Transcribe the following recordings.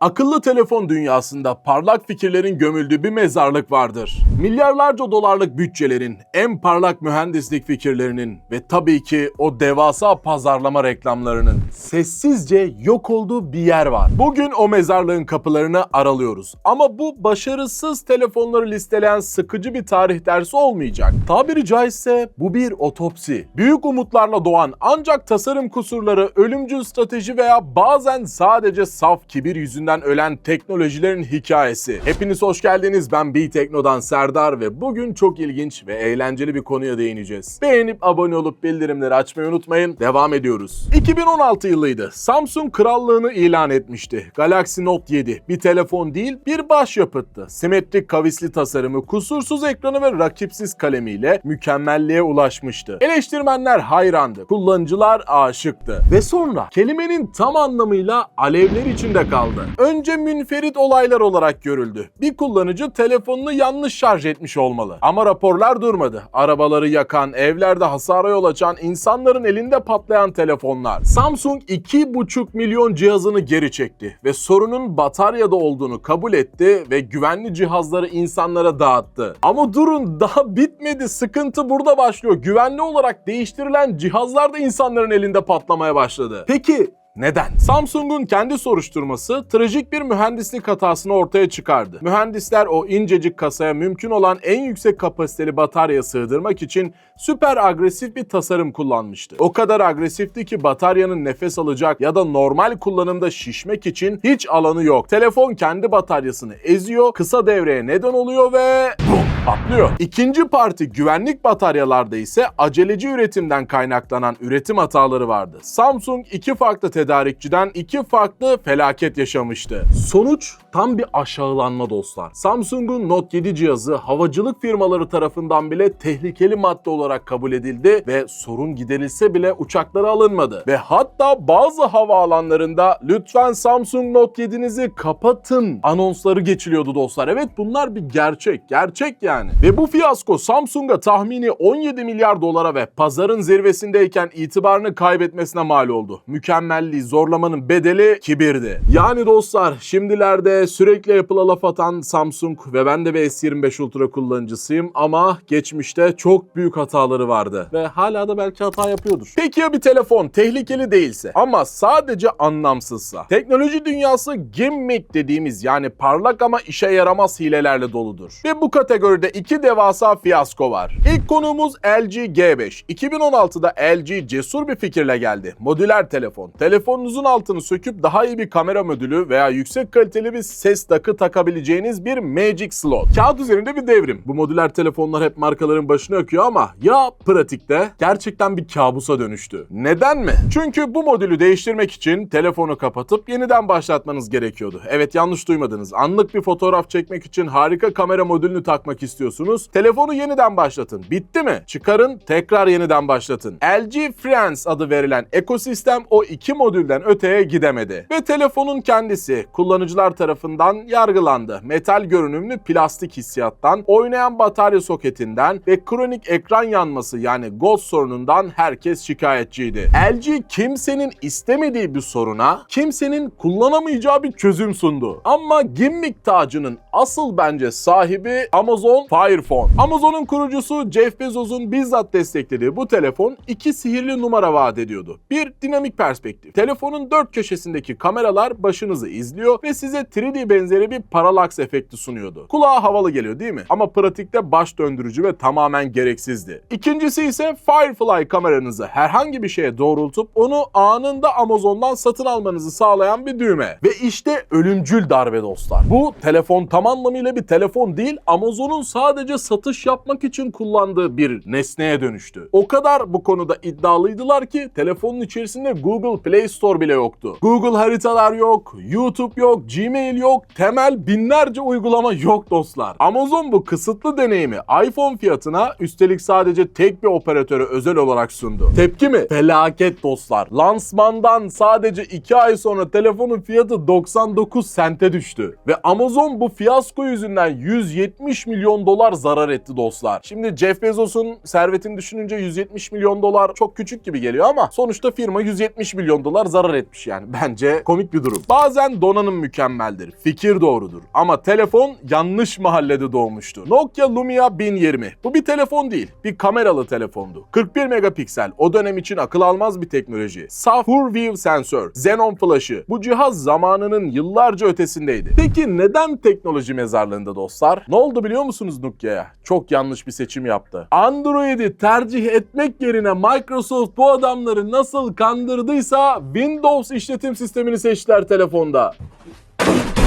Akıllı telefon dünyasında parlak fikirlerin gömüldüğü bir mezarlık vardır. Milyarlarca dolarlık bütçelerin, en parlak mühendislik fikirlerinin ve tabii ki o devasa pazarlama reklamlarının sessizce yok olduğu bir yer var. Bugün o mezarlığın kapılarını aralıyoruz. Ama bu başarısız telefonları listeleyen sıkıcı bir tarih dersi olmayacak. Tabiri caizse bu bir otopsi. Büyük umutlarla doğan ancak tasarım kusurları, ölümcül strateji veya bazen sadece saf kibir yüzünden ölen teknolojilerin hikayesi. Hepiniz hoş geldiniz. Ben B-Tekno'dan Serdar ve bugün çok ilginç ve eğlenceli bir konuya değineceğiz. Beğenip abone olup bildirimleri açmayı unutmayın. Devam ediyoruz. 2016 yılıydı. Samsung krallığını ilan etmişti. Galaxy Note 7 bir telefon değil bir başyapıttı. Simetrik kavisli tasarımı, kusursuz ekranı ve rakipsiz kalemiyle mükemmelliğe ulaşmıştı. Eleştirmenler hayrandı. Kullanıcılar aşıktı. Ve sonra kelimenin tam anlamıyla alevler içinde kaldı. Önce münferit olaylar olarak görüldü. Bir kullanıcı telefonunu yanlış şarj etmiş olmalı. Ama raporlar durmadı. Arabaları yakan, evlerde hasara yol açan, insanların elinde patlayan telefonlar. Samsung 2,5 milyon cihazını geri çekti ve sorunun bataryada olduğunu kabul etti ve güvenli cihazları insanlara dağıttı. Ama durun daha bitmedi. Sıkıntı burada başlıyor. Güvenli olarak değiştirilen cihazlar da insanların elinde patlamaya başladı. Peki neden? Samsung'un kendi soruşturması trajik bir mühendislik hatasını ortaya çıkardı. Mühendisler o incecik kasaya mümkün olan en yüksek kapasiteli batarya sığdırmak için süper agresif bir tasarım kullanmıştı. O kadar agresifti ki bataryanın nefes alacak ya da normal kullanımda şişmek için hiç alanı yok. Telefon kendi bataryasını eziyor, kısa devreye neden oluyor ve bum patlıyor. İkinci parti güvenlik bataryalarda ise aceleci üretimden kaynaklanan üretim hataları vardı. Samsung iki farklı tedarikçiden iki farklı felaket yaşamıştı. Sonuç tam bir aşağılanma dostlar. Samsung'un Note 7 cihazı havacılık firmaları tarafından bile tehlikeli madde olarak kabul edildi ve sorun giderilse bile uçaklara alınmadı. Ve hatta bazı havaalanlarında lütfen Samsung Note 7'nizi kapatın anonsları geçiliyordu dostlar. Evet bunlar bir gerçek. Gerçek yani. Ve bu fiyasko Samsung'a tahmini 17 milyar dolara ve pazarın zirvesindeyken itibarını kaybetmesine mal oldu. Mükemmelliği zorlamanın bedeli kibirdi. Yani dostlar şimdilerde sürekli Apple'a laf atan Samsung ve ben de bir S25 Ultra kullanıcısıyım ama geçmişte çok büyük hataları vardı. Ve hala da belki hata yapıyordur. Peki ya bir telefon tehlikeli değilse ama sadece anlamsızsa? Teknoloji dünyası gimmick dediğimiz yani parlak ama işe yaramaz hilelerle doludur. Ve bu kategoride iki devasa fiyasko var. İlk konuğumuz LG G5. 2016'da LG cesur bir fikirle geldi. Modüler telefon. Telefonunuzun altını söküp daha iyi bir kamera modülü veya yüksek kaliteli bir ses takı takabileceğiniz bir Magic Slot. Kağıt üzerinde bir devrim. Bu modüler telefonlar hep markaların başını öküyor ama ya pratikte gerçekten bir kabusa dönüştü. Neden mi? Çünkü bu modülü değiştirmek için telefonu kapatıp yeniden başlatmanız gerekiyordu. Evet yanlış duymadınız. Anlık bir fotoğraf çekmek için harika kamera modülünü takmak istiyorsunuz. Telefonu yeniden başlatın. Bitti mi? Çıkarın, tekrar yeniden başlatın. LG Friends adı verilen ekosistem o iki modülden öteye gidemedi. Ve telefonun kendisi kullanıcılar tarafından yargılandı. Metal görünümlü plastik hissiyattan, oynayan batarya soketinden ve kronik ekran yanması yani ghost sorunundan herkes şikayetçiydi. LG kimsenin istemediği bir soruna, kimsenin kullanamayacağı bir çözüm sundu. Ama gimmick tacının asıl bence sahibi Amazon Fire Phone. Amazon'un kurucusu Jeff Bezos'un bizzat desteklediği bu telefon iki sihirli numara vaat ediyordu. Bir dinamik perspektif. Telefonun dört köşesindeki kameralar başınızı izliyor ve size 3D benzeri bir paralaks efekti sunuyordu. Kulağa havalı geliyor değil mi? Ama pratikte baş döndürücü ve tamamen gereksizdi. İkincisi ise Firefly kameranızı herhangi bir şeye doğrultup onu anında Amazon'dan satın almanızı sağlayan bir düğme. Ve işte ölümcül darbe dostlar. Bu telefon tam anlamıyla bir telefon değil, Amazon'un sadece satış yapmak için kullandığı bir nesneye dönüştü. O kadar bu konuda iddialıydılar ki telefonun içerisinde Google Play Store bile yoktu. Google haritalar yok, YouTube yok, Gmail yok, temel binlerce uygulama yok dostlar. Amazon bu kısıtlı deneyimi iPhone fiyatına üstelik sadece tek bir operatöre özel olarak sundu. Tepki mi? Felaket dostlar. Lansmandan sadece 2 ay sonra telefonun fiyatı 99 sente düştü. Ve Amazon bu fiyasko yüzünden 170 milyon milyon dolar zarar etti dostlar. Şimdi Jeff Bezos'un servetini düşününce 170 milyon dolar çok küçük gibi geliyor ama sonuçta firma 170 milyon dolar zarar etmiş yani. Bence komik bir durum. Bazen donanım mükemmeldir, fikir doğrudur ama telefon yanlış mahallede doğmuştur. Nokia Lumia 1020. Bu bir telefon değil, bir kameralı telefondu. 41 megapiksel, o dönem için akıl almaz bir teknoloji. Saf View sensör, Xenon flash'ı. Bu cihaz zamanının yıllarca ötesindeydi. Peki neden teknoloji mezarlığında dostlar? Ne oldu biliyor musunuz Nokia'ya? Çok yanlış bir seçim yaptı. Android'i tercih etmek yerine Microsoft bu adamları nasıl kandırdıysa Windows işletim sistemini seçtiler telefonda.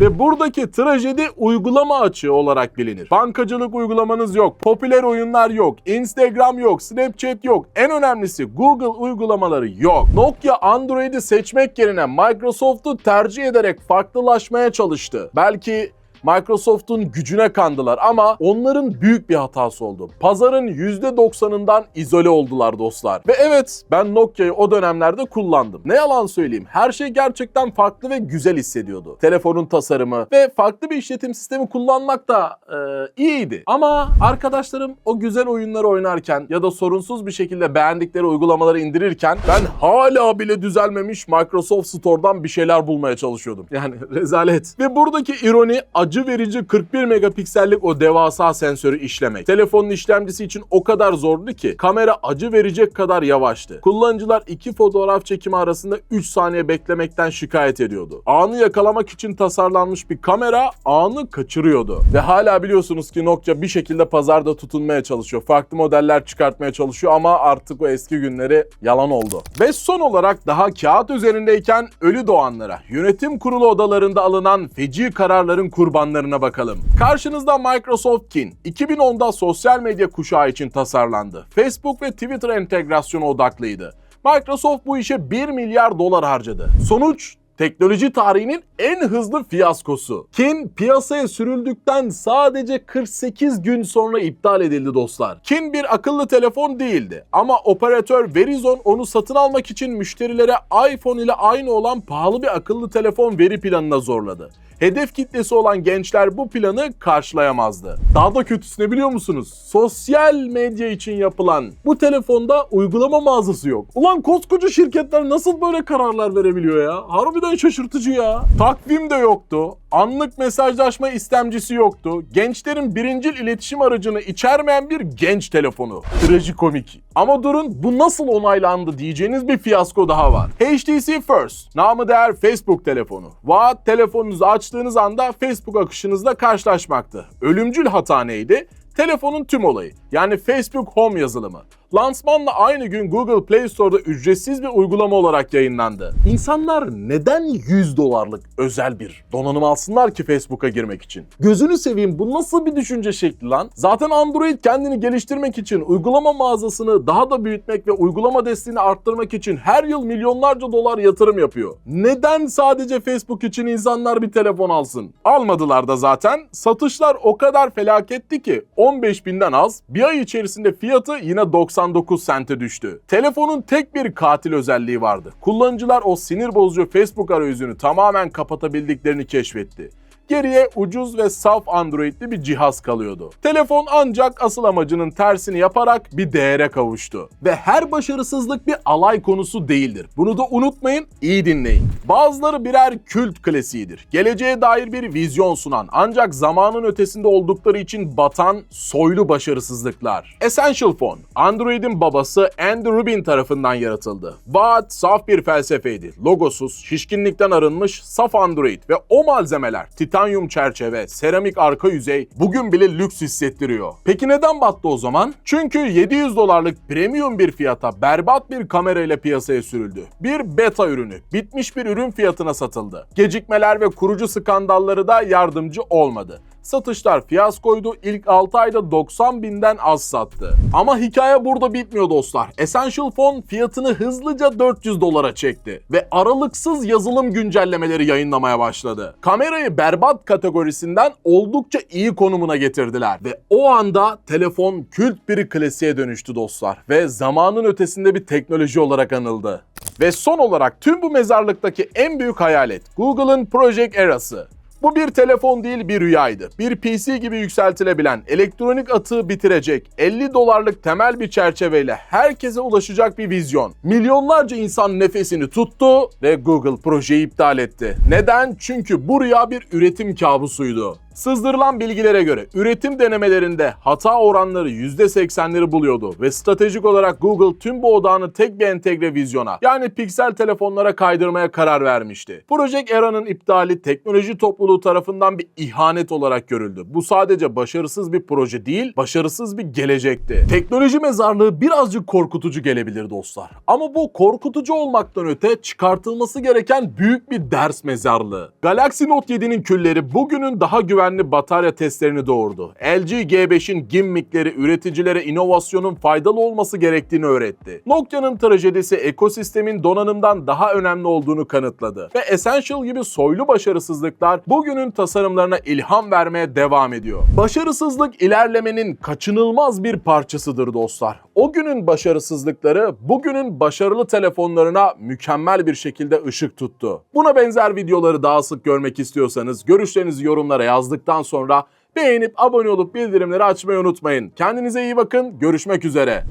Ve buradaki trajedi uygulama açığı olarak bilinir. Bankacılık uygulamanız yok, popüler oyunlar yok, Instagram yok, Snapchat yok. En önemlisi Google uygulamaları yok. Nokia Android'i seçmek yerine Microsoft'u tercih ederek farklılaşmaya çalıştı. Belki Microsoft'un gücüne kandılar ama onların büyük bir hatası oldu. Pazarın %90'ından izole oldular dostlar. Ve evet ben Nokia'yı o dönemlerde kullandım. Ne yalan söyleyeyim her şey gerçekten farklı ve güzel hissediyordu. Telefonun tasarımı ve farklı bir işletim sistemi kullanmak da e, iyiydi. Ama arkadaşlarım o güzel oyunları oynarken ya da sorunsuz bir şekilde beğendikleri uygulamaları indirirken ben hala bile düzelmemiş Microsoft Store'dan bir şeyler bulmaya çalışıyordum. Yani rezalet. Ve buradaki ironi acı verici 41 megapiksellik o devasa sensörü işlemek. Telefonun işlemcisi için o kadar zordu ki kamera acı verecek kadar yavaştı. Kullanıcılar iki fotoğraf çekimi arasında 3 saniye beklemekten şikayet ediyordu. Anı yakalamak için tasarlanmış bir kamera anı kaçırıyordu. Ve hala biliyorsunuz ki Nokia bir şekilde pazarda tutunmaya çalışıyor. Farklı modeller çıkartmaya çalışıyor ama artık o eski günleri yalan oldu. Ve son olarak daha kağıt üzerindeyken ölü doğanlara, yönetim kurulu odalarında alınan feci kararların kurbanlarına bakalım. Karşınızda Microsoft Kin. 2010'da sosyal medya kuşağı için tasarlandı. Facebook ve Twitter entegrasyonu odaklıydı. Microsoft bu işe 1 milyar dolar harcadı. Sonuç teknoloji tarihinin en hızlı fiyaskosu. Kin piyasaya sürüldükten sadece 48 gün sonra iptal edildi dostlar. Kin bir akıllı telefon değildi ama operatör Verizon onu satın almak için müşterilere iPhone ile aynı olan pahalı bir akıllı telefon veri planına zorladı. Hedef kitlesi olan gençler bu planı karşılayamazdı. Daha da kötüsü ne biliyor musunuz? Sosyal medya için yapılan bu telefonda uygulama mağazası yok. Ulan koskoca şirketler nasıl böyle kararlar verebiliyor ya? Harbiden şaşırtıcı ya. Takvim de yoktu. Anlık mesajlaşma istemcisi yoktu. Gençlerin birincil iletişim aracını içermeyen bir genç telefonu. Trajikomik. Ama durun bu nasıl onaylandı diyeceğiniz bir fiyasko daha var. HTC First, namı değer Facebook telefonu. Vaat telefonunuzu açtığınız anda Facebook akışınızla karşılaşmaktı. Ölümcül hata neydi? Telefonun tüm olayı. Yani Facebook Home yazılımı. Lansmanla aynı gün Google Play Store'da ücretsiz bir uygulama olarak yayınlandı. İnsanlar neden 100 dolarlık özel bir donanım alsınlar ki Facebook'a girmek için? Gözünü seveyim bu nasıl bir düşünce şekli lan? Zaten Android kendini geliştirmek için uygulama mağazasını daha da büyütmek ve uygulama desteğini arttırmak için her yıl milyonlarca dolar yatırım yapıyor. Neden sadece Facebook için insanlar bir telefon alsın? Almadılar da zaten. Satışlar o kadar felaketti ki 15 binden az bir ay içerisinde fiyatı yine 90 99 sente düştü. Telefonun tek bir katil özelliği vardı. Kullanıcılar o sinir bozucu Facebook arayüzünü tamamen kapatabildiklerini keşfetti geriye ucuz ve saf Android'li bir cihaz kalıyordu. Telefon ancak asıl amacının tersini yaparak bir değere kavuştu. Ve her başarısızlık bir alay konusu değildir. Bunu da unutmayın, iyi dinleyin. Bazıları birer kült klasiğidir. Geleceğe dair bir vizyon sunan ancak zamanın ötesinde oldukları için batan soylu başarısızlıklar. Essential Phone, Android'in babası Andy Rubin tarafından yaratıldı. Vaat saf bir felsefeydi. Logosuz, şişkinlikten arınmış saf Android ve o malzemeler titanyum çerçeve, seramik arka yüzey bugün bile lüks hissettiriyor. Peki neden battı o zaman? Çünkü 700 dolarlık premium bir fiyata berbat bir kamera ile piyasaya sürüldü. Bir beta ürünü, bitmiş bir ürün fiyatına satıldı. Gecikmeler ve kurucu skandalları da yardımcı olmadı. Satışlar fiyaskoydu. İlk 6 ayda 90 binden az sattı. Ama hikaye burada bitmiyor dostlar. Essential Phone fiyatını hızlıca 400 dolara çekti. Ve aralıksız yazılım güncellemeleri yayınlamaya başladı. Kamerayı berbat kategorisinden oldukça iyi konumuna getirdiler. Ve o anda telefon kült bir klasiğe dönüştü dostlar. Ve zamanın ötesinde bir teknoloji olarak anıldı. Ve son olarak tüm bu mezarlıktaki en büyük hayalet Google'ın Project Era'sı. Bu bir telefon değil bir rüyaydı. Bir PC gibi yükseltilebilen, elektronik atığı bitirecek, 50 dolarlık temel bir çerçeveyle herkese ulaşacak bir vizyon. Milyonlarca insan nefesini tuttu ve Google projeyi iptal etti. Neden? Çünkü bu rüya bir üretim kabusuydu. Sızdırılan bilgilere göre üretim denemelerinde hata oranları %80'leri buluyordu ve stratejik olarak Google tüm bu odağını tek bir entegre vizyona yani piksel telefonlara kaydırmaya karar vermişti. Project Era'nın iptali teknoloji topluluğu tarafından bir ihanet olarak görüldü. Bu sadece başarısız bir proje değil, başarısız bir gelecekti. Teknoloji mezarlığı birazcık korkutucu gelebilir dostlar. Ama bu korkutucu olmaktan öte çıkartılması gereken büyük bir ders mezarlığı. Galaxy Note 7'nin külleri bugünün daha güvenli batarya testlerini doğurdu. LG G5'in gimmickleri üreticilere inovasyonun faydalı olması gerektiğini öğretti. Nokia'nın trajedisi ekosistemin donanımdan daha önemli olduğunu kanıtladı. Ve Essential gibi soylu başarısızlıklar bugünün tasarımlarına ilham vermeye devam ediyor. Başarısızlık ilerlemenin kaçınılmaz bir parçasıdır dostlar. O günün başarısızlıkları bugünün başarılı telefonlarına mükemmel bir şekilde ışık tuttu. Buna benzer videoları daha sık görmek istiyorsanız görüşlerinizi yorumlara yazdıktan sonra beğenip abone olup bildirimleri açmayı unutmayın. Kendinize iyi bakın. Görüşmek üzere.